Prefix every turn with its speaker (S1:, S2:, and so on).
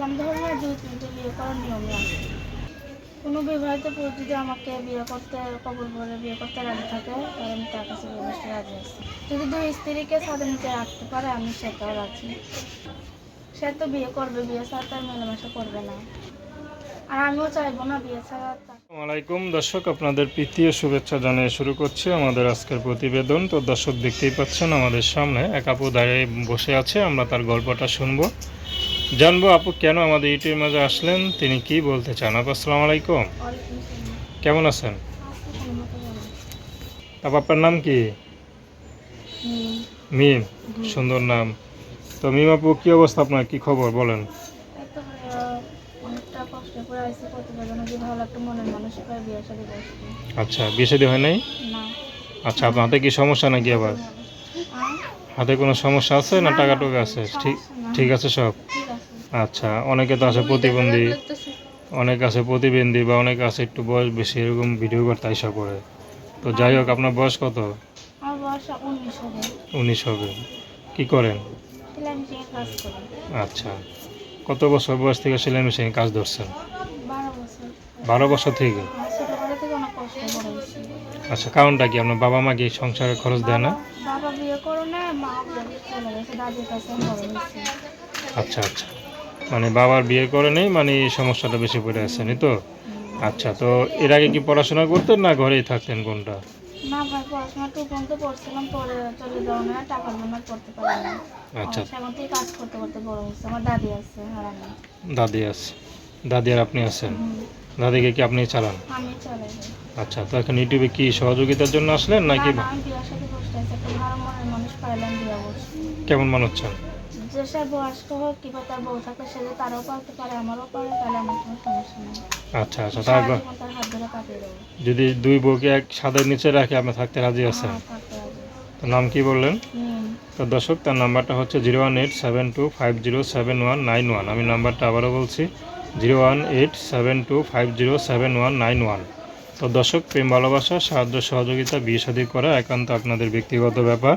S1: ইসলাম ধর্মে দুই তিনটে বিয়ে করার নিয়ম আছে কোনো বিবাহিত পুরুষ আমাকে বিয়ে করতে, কবুল করে বিয়ে করতে রাজি থাকে আমি তার কাছে বিয়ে রাজি আছি। যদি দুই স্ত্রীকে সাথে নিতে রাখতে পারে, আমি সেটাও রাজি। সে তো বিয়ে করবে, বিয়ে ছাড়া তার মেলামেশা করবে না। আর আমিও চাইব না বিয়ে ছাড়া
S2: আলাইকুম। দর্শক, আপনাদের প্রীতি শুভেচ্ছা জানিয়ে শুরু করছি আমাদের আজকের প্রতিবেদন। তো দর্শক দেখতেই পাচ্ছেন আমাদের সামনে এক আপু দাঁড়িয়ে বসে আছে, আমরা তার গল্পটা শুনব। জানব আপু, কেন আমাদের ইউটিউবের মাঝে আসলেন? তিনি কি বলতে চান? আপু, আসসালামু আলাইকুম। কেমন আছেন? আপু, আপনার নাম কি? মিম। সুন্দর নাম। তো মিম আপু, কি অবস্থা আপনার? কি খবর? বলেন। আচ্ছা বিয়ে শাদী হয় নাই? আচ্ছা আপনার হাতে কি সমস্যা নাকি আবার? হাতে কোনো সমস্যা আছে না টাকা টুকা আছে? ঠিক ঠিক আছে সব? আচ্ছা অনেকে তো আছে প্রতিবন্ধী। অনেক আছে প্রতিবন্ধী বা অনেক আছে একটু বয়স বেশি এরকম ভিডিও করতে আইসা করে তো যাই হোক আপনার বয়স কত?
S1: উনিশ হবে।
S2: কি করেন? আচ্ছা কত বছর বয়স থেকে সেলাই মেশিনে কাজ ধরছেন?
S1: বারো বছর।
S2: থেকে?
S1: হয়েছি
S2: আচ্ছা কারণটা কি? আপনার বাবা মা কি সংসারে খরচ দেয় না? আচ্ছা আচ্ছা। মানে বাবার বিয়ে করে নেই মানে এই সমস্যাটা বেশি পড়ে এই তো? আচ্ছা তো এর আগে কি পড়াশোনা করতেন না ঘরেই থাকতেন কোনটা?
S1: না ভাই পড়াশোনা টু পর্যন্ত পড়ছিলাম পরে চলে যাওয়া না টাকার জন্য পড়তে পারি
S2: আচ্ছা।
S1: সেমন থেকে কাজ করতে করতে বড় হয়েছে আমার দাদি আছে
S2: দাদি। আছে দাদি আর আপনি আছেন?
S1: হুম,
S2: দাদিকে কি আপনি চালান?
S1: আমি
S2: আচ্ছা তো এখন ইউটিউবে কি সহযোগিতার জন্য আসলেন নাকি
S1: না, আমি বিয়ের সাথে বসতে একটা ভালো মনের মানুষ পাইলাম বিয়ে
S2: কেমন মনে হচ্ছেন
S1: যে সে বয়স্ক হোক কিংবা তার বউ থাকে সে যদি তারও পারতে পারে আমারও পারে তাহলে আমার কোনো সমস্যা নেই।
S2: আচ্ছা আচ্ছা
S1: তার হাত ধরে কাটিয়ে দেবো।
S2: যদি দুই বউকে এক ছাদের নিচে রাখে আপনি থাকতে রাজি আছেন
S1: হ্যাঁ।
S2: তো নাম কি বললেন? তো দর্শক তার নাম্বারটা হচ্ছে zero one eight seven two five zero seven one nine one. আমি নাম্বারটা আবারও বলছি zero one eight seven two five zero seven one nine one. তো দর্শক প্রেম ভালোবাসা সাহায্য সহযোগিতা বিয়ে শাদী করা একান্ত আপনাদের ব্যক্তিগত ব্যাপার।